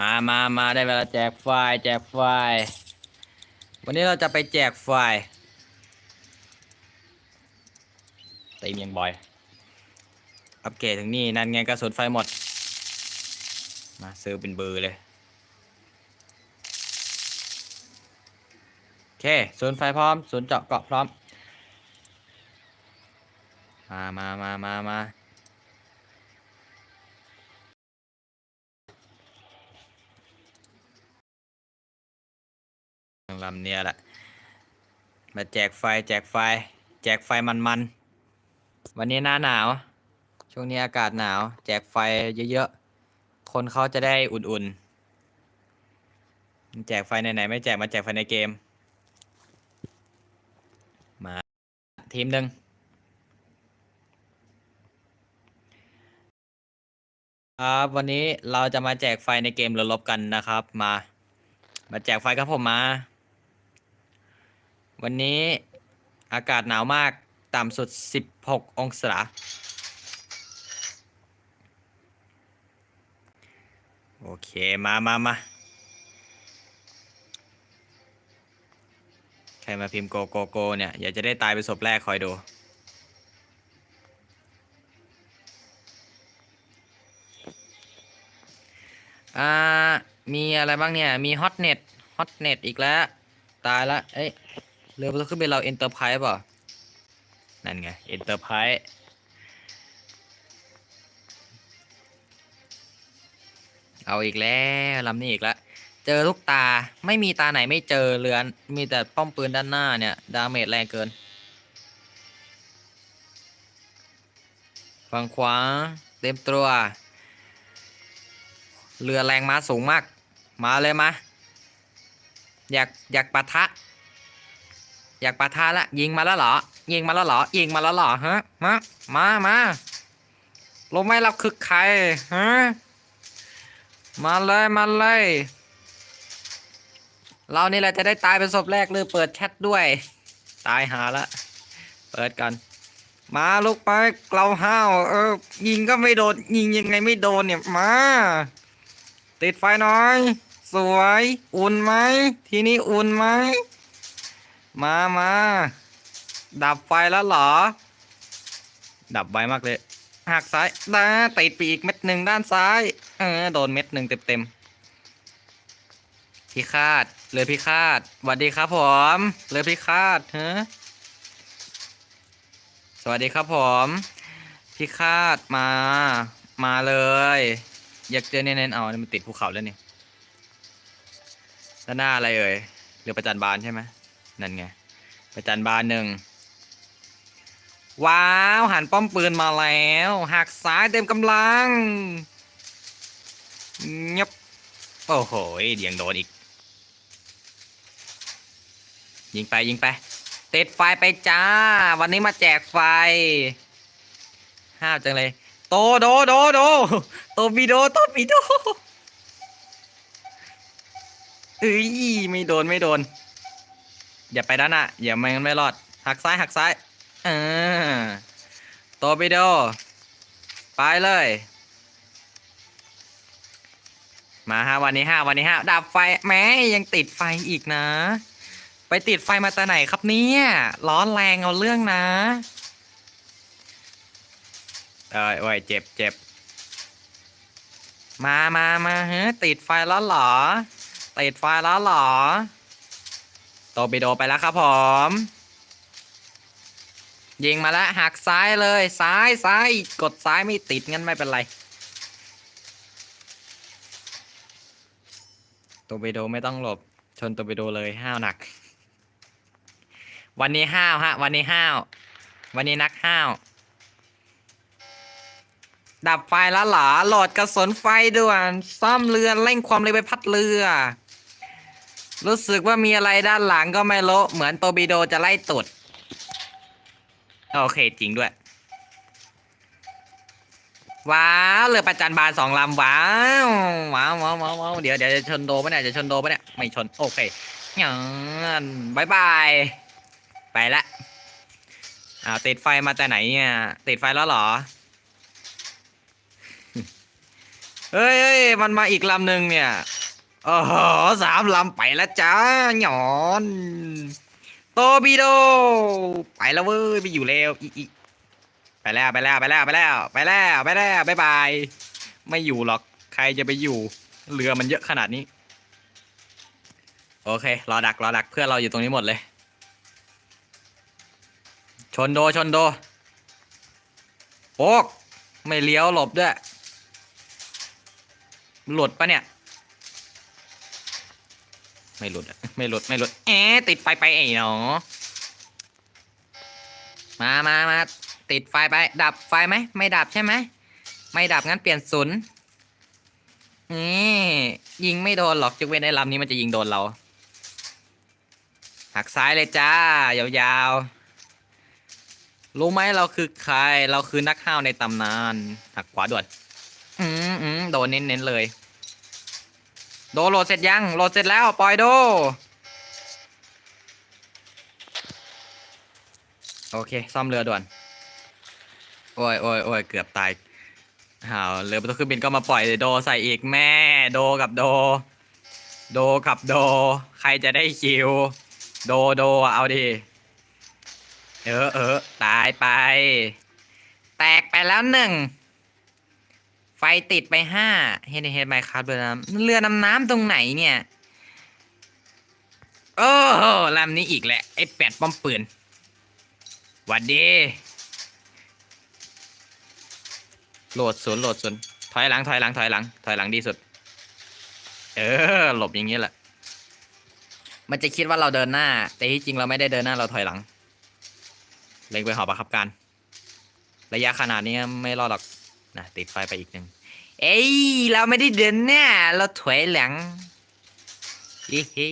มามามาได้เวลาแจกไฟล์แจกไฟล์วันนี้เราจะไปแจกไฟล์ตีมยังบอย อัปเกรดถึงนี่ นั่นไงกระสุนไฟหมด มาซื้อเป็นเบอร์เลย โอเคศูนย์ไฟพร้อมศูนย์เจาะเกาะพร้อม มามามามามา ลำเนี่ยแหละ มาแจกไฟแจกไฟ แจกไฟมันๆวันนี้หน้าหนาว ช่วงนี้อากาศหนาว แจกไฟเยอะๆ คนเขาจะได้อุ่นๆ แจกไฟไหนๆไม่แจกมาแจกไฟในเกม มาทีมหนึ่งครับวันนี้เราจะมาแจกไฟในเกมเรือรบกันนะครับ มา มาแจกไฟครับผมมา วันนี้อากาศหนาวมาก ต่ำสุด 16 องศา โอเค มามามาใครมาพิมพ์โกโกโกเนี่ย อย่าจะได้ตายไปศพแรกคอยดูอ่ามีอะไรบ้างเนี่ย มีฮอตเน็ตฮอตเน็ตอีกแล้ว ตายละ เอ้ย เรือมันขึ้นเป็นเราเอ็นเตอร์ไพรส์ป่ะนั่นไงเอ็นเตอร์ไพรส์เอาอีกแล้วลำนี้อีกแล้วเจอทุกตาไม่มีตาไหนไม่เจอเรือนมีแต่ป้อมปืนด้านหน้าเนี่ย ดาเมจแรงเกินฝั่งขวาเต็มตัว เรือแรงม้าสูงมาก มาเลยมา อยากอยากปะทะ อยากปะทะละ ยิงมาแล้วเหรอ ยิงมาแล้วเหรอ ยิงมาแล้วเหรอฮะฮะมามารู้ไหมเราคือใครฮะมาเลยมาเลย เรานี่แหละจะได้ตายเป็นศพแรกเลยเปิดแชทด้วย ตายหาละ เปิดกัน มาลุกไปเราห้าวเออ ยิงก็ไม่โดน ยิงยังไงไม่โดนเนี่ยมา ติดไฟน่อย สวย อุ่นไหม ทีนี้อุ่นไหม มามาดับไฟแล้วเหรอ ดับไวมากเลยหักซ้ายด้าติดไปอีกเม็ดหนึ่งด้านซ้าย เออโดนเม็ดหนึ่งเต็มเต็มๆพิฆาตเรือพิฆาตสวัสดีครับผมเรือพิฆาตฮะสวัสดีครับผมพิฆาตมา มาเลย อยากเจอเน้นๆเอานี่มันติดภูเขาแล้วนี่ด้านหน้าอะไรเอ่ยเรือประจันบานใช่ไหม นั่นไงไปจันบานหนึ่งว้าวหันป้อมปืนมาแล้วหักซ้ายเต็มกำลังเงียบโอ้โหเดียงโดนอีก ยิงไปยิงไป ติดไฟไปจ้า วันนี้มาแจกไฟ ห้าวจังเลย โตโดโดโดโตบิโดโตบิโดเอ้ยไม่โดนไม่โดน อย่าไปด้านหน้าอย่าไม่งั้นไม่รอด หักซ้ายหักซ้ายเออโตบิโด ไปเลย มาฮะวันนี้ห้าวันนี้ห้าดับไฟแม้ยังติดไฟอีกนะ ไปติดไฟมาแต่ไหนครับเนี่ยร้อนแรงเอาเรื่องนะเอ้ยโอ้ยเจ็บเจ็บมามามาเฮ้ติดไฟแล้วเหรอ ติดไฟแล้วเหรอ ตบิโดไปแล้วครับผมยิงมาแล้วหักซ้ายเลยซ้ายซ้ายกดซ้ายไม่ติดงั้นไม่เป็นไรโตบิโดไม่ต้องหลบ ชนโตบิโดเลยห้าวหนัก วันนี้ห้าวฮะ วันนี้ห้าว วันนี้นักห้าว ดับไฟแล้วหรอโหลดกระสุนไฟด่วน ซ่อมเรือเร่งความเร็วไปพัดเรือ รู้สึกว่ามีอะไรด้านหลังก็ไม่รู้เหมือนโตบิโดจะไล่ตุด โอเคจริงด้วย ว้าวเรือประจันบานสองลำว้าวว้าวว้าวว้าวเดี๋ยวเดี๋ยวจะชนโดปะเนี่ยจะชนโดปะเนี่ยไม่ชนโอเคงั้นบายบายไปละอ้าวติดไฟมาแต่ไหนเนี่ยติดไฟแล้วเหรอเฮ้ยเฮ้ยมันมาอีกลำหนึ่งเนี่ย โอ้โหสามลำไปแล้วจ้าหยอน โตบิโด ไปแล้วเว้ยไปอยู่แล้วอีอีไปแล้วไปแล้วไปแล้วไปแล้วไปแล้วไปแล้วบายบายไม่อยู่หรอกใครจะไปอยู่ เรือมันเยอะขนาดนี้ โอเค รอดักรอดักเพื่อนเราอยู่ตรงนี้หมดเลย ชนโดชนโดโป๊กไม่เลี้ยวหลบด้วย หลุดปะเนี่ย ไม่หลุดอะไม่หลุดไม่หลุดเอ๊ะติดไฟไปไอ้หนอมามามาติดไฟไป ดับไฟไหมไม่ดับใช่ไหมไม่ดับงั้นเปลี่ยนศูนย์นี่ยิงไม่โดนหรอกจะเว้นไอ้ลำนี้มันจะยิงโดนเราหักซ้ายเลยจ้ายาวๆรู้ไหมเราคือใครเราคือนักห้าวในตำนานหักขวาด่วนอืมอืมโดนเน้นๆเลย โดโหลดเสร็จยังโหลดเสร็จแล้วปล่อยโด โอเค ซ่อมเรือด่วน โอ้ยโอ้ยโอ้ยเกือบตายหาวเรือประตูเครื่องบินก็มาปล่อยโดใส่อีกแม่ โดกับโด โดกับโด ใครจะได้คิว โดโดเอาดิเออเออตายไป แตกไปแล้วหนึ่ง ไฟติดไปห้าเฮดเฮดไมครับเรือน้ำเรือน้ำน้ำตรงไหนเนี่ย โอ้โหลำนี้อีกแหละไอ้แปดป้อมปืนหวัดดีโหลดศูนย์โหลดศูนย์ถอยหลังถอยหลังถอยหลังถอยหลังดีสุด เออ หลบอย่างนี้แหละ มันจะคิดว่าเราเดินหน้า แต่ที่จริงเราไม่ได้เดินหน้าเราถอยหลัง เล็งไปหอประคับการ ระยะขนาดนี้ไม่รอดหรอก นะติดไฟไปอีกหนึ่งเอ้ยเราไม่ได้เดินหน้าเราถอยหลังเฮ้เฮ้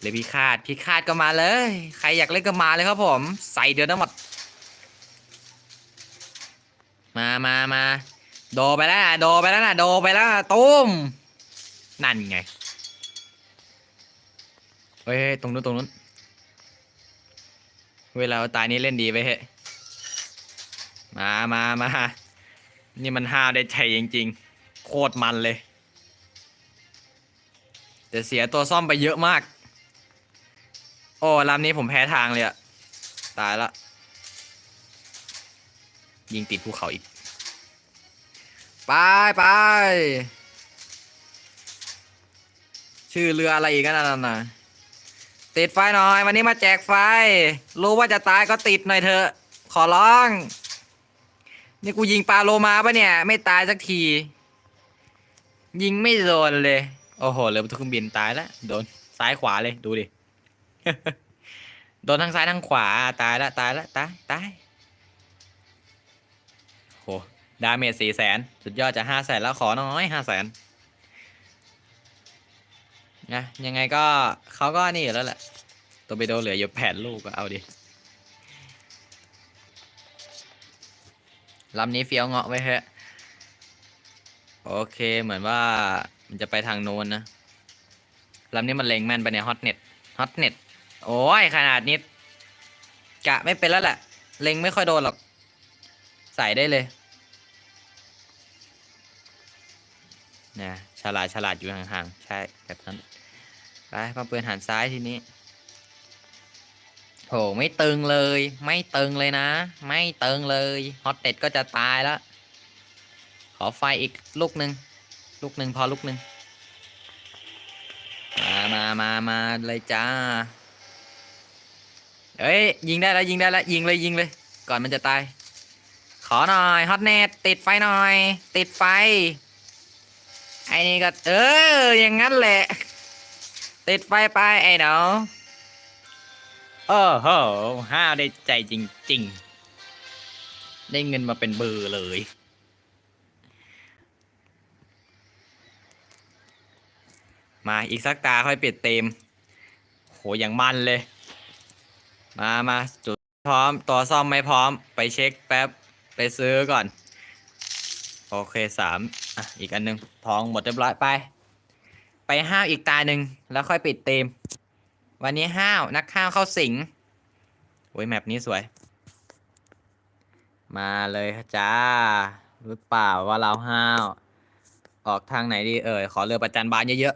เลยพี่คาดพี่คาดก็มาเลย ใครอยากเล่นก็มาเลยครับผม ใส่เดือนทั้งหมด มามามาโดไปแล้วนะโดไปแล้วนะโดไปแล้วนะตุ้มนั่นไงเฮ้ยตรงนู้นตรงนู้นเวลาตายนี้เล่นดีไปเฮ้ มามามานี่มันห้าวได้ใจจริงๆ โคตรมันเลย แต่เสียตัวซ่อมไปเยอะมาก โอ้ลำนี้ผมแพ้ทางเลยอะตายละ ยิงติดภูเขาอีก ไปไปชื่อเรืออะไรอีกกันนั่นน่ะติดไฟหน่อย วันนี้มาแจกไฟ รู้ว่าจะตายก็ติดหน่อยเถอะ ขอร้อง นี่กูยิงปลาโลมาปะเนี่ย ไม่ตายสักที ยิงไม่โดนเลย โอ้โหเรือประตูเครื่องบินตายแล้วโดนซ้ายขวาเลยดูดิ โดนทั้งซ้ายทั้งขวาตายล้วตายล้วตายตายโหดาเมจสี่แสนสุดยอดจะห้าแสนแล้วขอน้อยห้าแสนนะยังไงก็เขาก็นี่อยู่แล้วแหละตัวไปโดเหลืออยู่แปดลูกก็เอาดิ ลำนี้เฟี้ยวเงาะไว้เถอะโอเคเหมือนว่ามันจะไปทางโน้นนะลำนี้มันเล็งแม่นไปในฮอตเน็ตฮอตเน็ตโอ้ยขนาดนี้กะไม่เป็นแล้วแหละเล็งไม่ค่อยโดนหรอก ใส่ได้เลยนะฉลาดฉลาดอยู่ห่างๆ ใช่ แบบนั้น ไปมาเปิดหันซ้ายทีนี้ โหไม่ตึงเลย ไม่ตึงเลยนะ ไม่ตึงเลยฮอตเน็ตก็จะตายแล้ว ขอไฟอีกลูกหนึ่งลูกหนึ่งพอลูกหนึ่งมามามามาเลยจ้าเอ้ยยิงได้แล้วยิงได้แล้วยิงเลยยิงเลย ก่อนมันจะตาย ขอหน่อยฮอตเน็ตติดไฟหน่อย ติดไฟไอ้นี่ก็เอออย่างงั้นแหละ ติดไฟไปไอ้หนู โอ้โหห้าวได้ใจจริง ๆ ได้เงินมาเป็นเบอร์เลย มาอีกสักตาค่อยปิดเต็ม โหอย่างมันเลย มามาจุดพร้อม ตัวซ่อมไม่พร้อม ไปเช็คแป๊บ ไปซื้อก่อน โอเคสามอะ อีกอันหนึ่งทองหมดเรียบร้อยไป ไปห้าวอีกตาหนึ่งแล้วค่อยปิดเต็ม วันนี้ห้าวนักห้าวเข้าสิงโอ้ยแมปนี้สวย มาเลยจ้าหรือเปล่าว่าเราห้าว ออกทางไหนดีเอ่ยขอเรือประจันบานเยอะ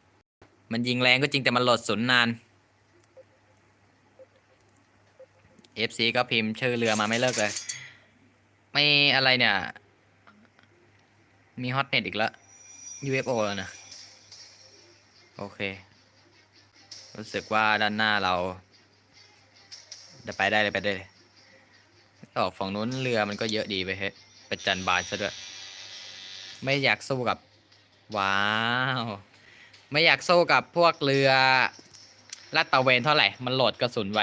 ๆ มันยิงแรงก็จริงแต่มันโหลดสุนนาน FC ก็พิมพ์ชื่อเรือมาไม่เลิกเลย ไม่อะไรเนี่ย มีฮอตเน็ตอีกแล้ว UFO แล้วนะ โอเค รู้สึกว่าด้านหน้าเราจะไปได้เลยไปได้เลยออกฝั่งนู้นเรือมันก็เยอะดีไปเฮ้ยประจันบานซะด้วย ไม่อยากสู้กับ ว้าว ไม่อยากสู้กับพวกเรือลาดตะเวนเท่าไหร่ มันโหลดกระสุนไว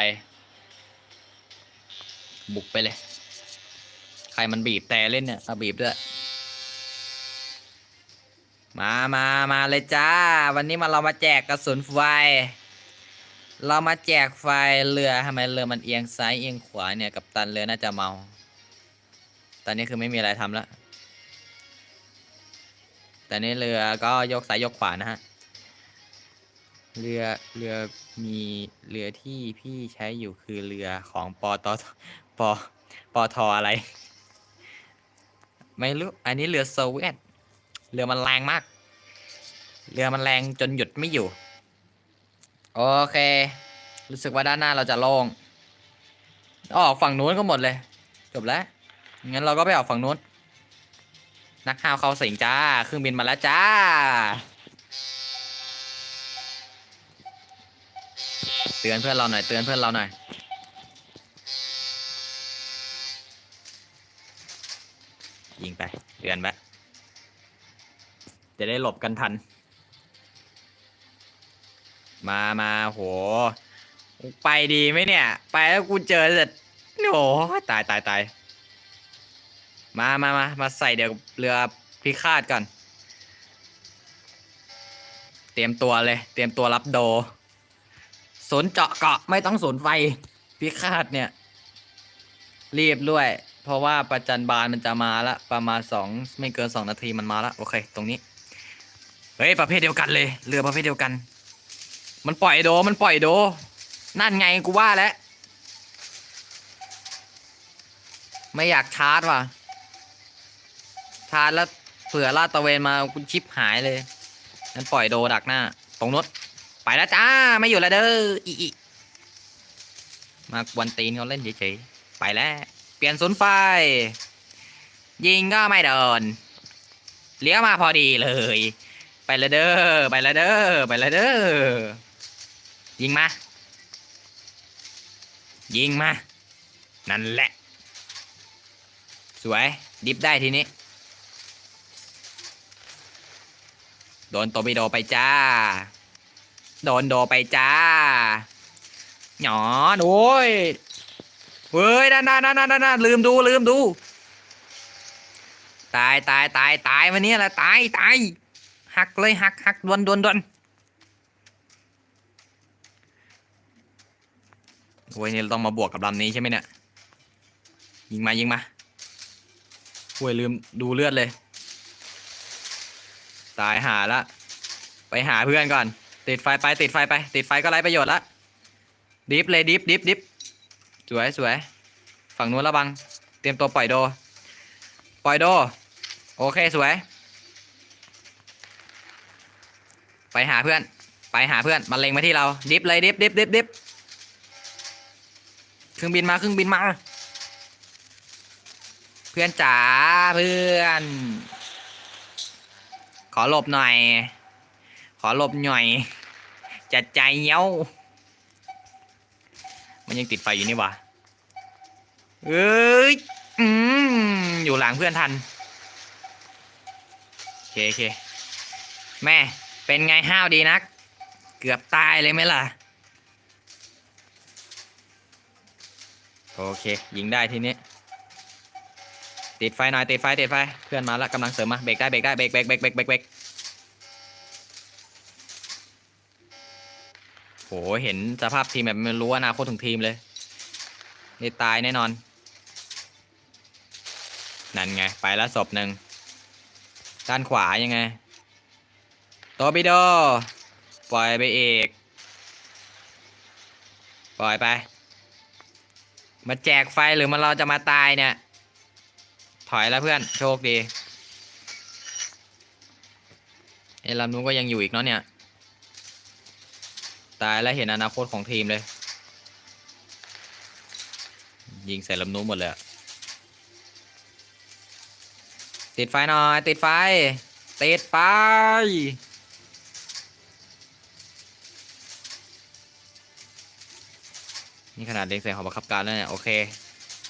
บุกไปเลย ใครมันบีบแต่เล่นเนี่ยเอาบีบด้วย มามามาเลยจ้า วันนี้มาเรามาแจกกระสุนไฟ เรามาแจกไฟเรือทำไมเรือมันเอียงซ้ายเอียงขวาเนี่ยกับตันเรือน่าจะเมา ตอนนี้คือไม่มีอะไรทำแล้ว แต่นี่เรือก็ยกซ้ายยกขวานะฮะ เรือเรือมีเรือที่พี่ใช้อยู่คือเรือของปอตอปอปอทออะไร ไม่รู้ อันนี้เรือโซเวียต เรือมันแรงมาก เรือมันแรงจนหยุดไม่อยู่ โอเค รู้สึกว่าด้านหน้าเราจะโล่งออกฝั่งนู้นก็หมดเลย จบแล้ว งั้นเราก็ไปออกฝั่งนู้น นักข่าวเขาสิงจ้า เครื่องบินมาแล้วจ้า เตือนเพื่อนเราหน่อย เตือนเพื่อนเราหน่อย ยิงไป เตือนไป จะได้หลบกันทัน มามาโหไปดีไหมเนี่ย ไปแล้วกูเจอเสร็จโอ้ยตายตายตายมามามามาใส่เดี๋ยวเรือพิฆาตก่อน เตรียมตัวเลย เตรียมตัวรับโด สนเจาะเกาะไม่ต้องสนไฟพิฆาตเนี่ย รีบด้วย เพราะว่าประจันบานมันจะมาละ ประมาณสองไม่เกินสองนาทีมันมาละโอเค ตรงนี้ เฮ้ย ประเภทเดียวกันเลย เรือประเภทเดียวกัน มันปล่อยโด มันปล่อยโด นั่นไงกูว่าแล้ว ไม่อยากชาร์จว่ะ ชาร์จแล้วเผื่อลาดตะเวนมาคุณชิปหายเลยนั้นปล่อยโดดักหน้า ตรงนู้นไปแล้วจ้า ไม่อยู่แล้วเด้อ อีอมากวนตีนเขาเล่นเฉยๆ ไปแล้ว เปลี่ยนศูนย์ไฟ ยิงก็ไม่เดินเลี้ยวมาพอดีเลย ไปแล้วเด้อ ไปแล้วเด้อ ไปแล้วเด้อ ยิงมา ยิงมา นั่นแหละ สวย ดิฟได้ทีนี้ โดนโตบิโดไปจ้า โดนโดไปจ้า หนอนโอ้ยเฮ้ยนั่นนั่นนั่นนั่นนั่นลืมดูลืมดู ตายตายตายตายวันนี้แหละตายตายหักเลยหักหักดวนดวนดวน โอ้ยนี่เราต้องมาบวกกับลำนี้ใช่ไหมเนี่ย ยิงมายิงมาโอ้ยลืมดูเลือดเลย ตายหาละ ไปหาเพื่อนก่อน ติดไฟไปติดไฟไป ติดไฟก็ไร้ประโยชน์ละ ดิฟเลยดิฟดิฟดิฟสวยสวย ฝั่งนู้นระวัง เตรียมตัวปล่อยโด ปล่อยโด โอเคสวย ไปหาเพื่อน ไปหาเพื่อนมาเล็งมาที่เรา ดิฟเลยดิฟดิฟดิฟดิฟ เครื่องบินมาเครื่องบินมา เพื่อนจ๋าเพื่อน ขอหลบหน่อย ขอหลบหน่อย จัดใจเย้ามันยังติดไฟอยู่นี่วะเอ้ยอืมอยู่หลังเพื่อนทันโอเคโอเค แม่เป็นไงห้าวดีนัก เกือบตายเลยไหมล่ะ โอเค ยิงได้ทีนี้ ติดไฟหน่อยติดไฟติดไฟ เพื่อนมาแล้วกำลังเสริมมาเบรกได้เบรกได้เบรกเบรกเบรกเบรกเบรกเบรกโหเห็นสภาพทีมแบบไม่รู้อนาคตถึงทีมเลยนี่ตายแน่นอน นั่นไง ไปแล้วศพหนึ่งด้านขวายังไงโตบิโด ปล่อยไปเอก ปล่อยไป มาแจกไฟหรือมันเราจะมาตายเนี่ย ถอยแล้วเพื่อนโชคดีไอ้ลำนู้นก็ยังอยู่อีกเนาะเนี่ย ตายแล้วเห็นอนาคตของทีมเลย ยิงใส่ลำนู้นหมดเลยติดไฟหน่อย ติดไฟ ติดไฟ นี่ขนาดเล็งใส่หอบังคับการแล้วเนี่ยโอเค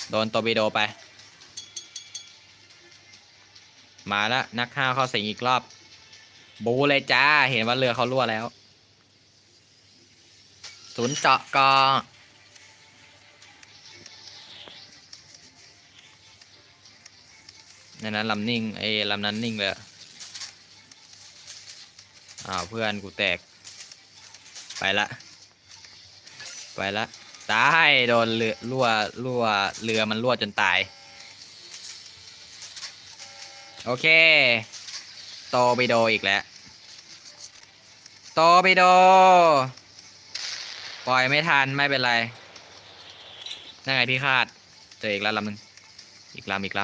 โดนตอร์ปิโดไป มาแล้วนักห้าวเข้าสิงอีกรอบ บูเลยจ้า เห็นว่าเรือเขารั่วแล้ว ศูนย์เจาะกอในนั้นลำนิ่งไอ้ลำนั้นนิ่งเลยอะอ้าวเพื่อนกูแตก ไปละ ไปละ ตายโดนเรือรั่วรั่วเรือมันรั่วจนตาย โอเค โตไปโดอีกแล้ว โตไปโด ปล่อยไม่ทันไม่เป็นไรนั่นไงพี่คาด เจออีกแล้วลำหนึ่งอีกลำอีกล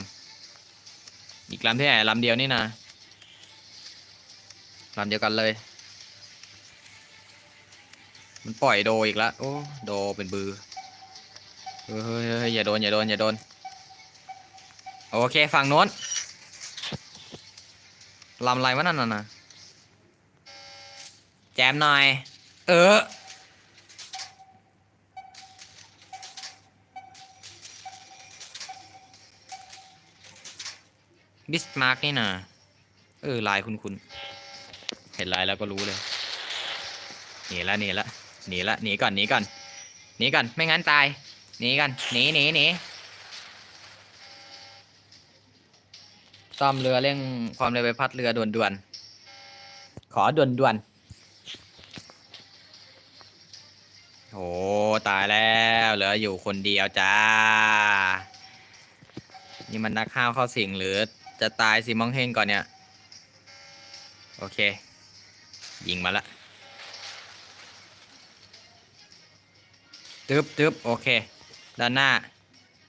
ำอีกลำที่ไหนลำเดียวนี่นะลำเดียวกันเลย มันปล่อยโดอีกแล้วโอ้โดเป็นบือเฮ้ยเฮ้ยอย่าโดนอย่าโดนอย่าโดนโอเคฝั่งโน้นลำอะไรวะนั่นน่ะนะแจมหน่อย เออบิสมาร์กนี่นะเออลายคุณคุณเห็นลายแล้วก็รู้เลยหนีละหนีละ หนีละหนีก่อนหนีก่อนหนีก่อนไม่งั้นตายหนีกันหนีหนีหนีซ่อมเรือเร่งความเร็วใบพัดเรือด่วนด่วนๆขอด่วนด่วนๆโอ้ตายแล้วเหลืออยู่คนเดียวจ้า นี่มันนักข้าวเข้าสิงหรือจะตายสิมองเฮงก่อนเนี่ย โอเค ยิงมาละ ตึบตึบโอเค ด้านหน้า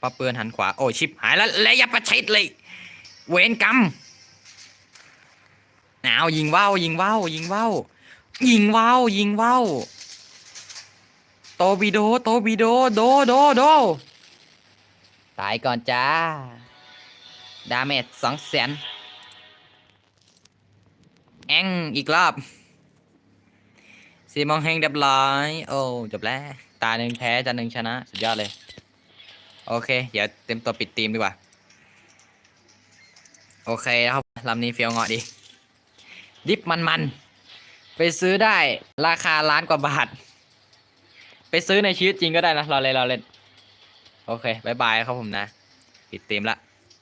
ป้าเปือนหันขวา โอ้ชิบหายแล้วและอย่าประชิดเลย เวรกรรมหนาวยิงว่าวยิงว่าวยิงว่าวยิงว่าวยิงว่าวโตบิโดโตบิโดโดโดโดตายก่อนจ้า ดาเมจสองแสนแองอีกรอบสีมองเฮงเรียบร้อย โอ้จบแล้ว ตาหนึ่งแพ้จานหนึ่งชนะ สุดยอดเลย โอเค เดี๋ยวเต็มตัวปิดทีมดีกว่า โอเคครับลำนี้เฟียวเงาะดี ดิฟมันมันไปซื้อได้ราคาล้านกว่าบาท ไปซื้อในชีวิตจริงก็ได้นะเราเลยเราเล่น โอเคบายบายครับผมนะ ปิดตีมละ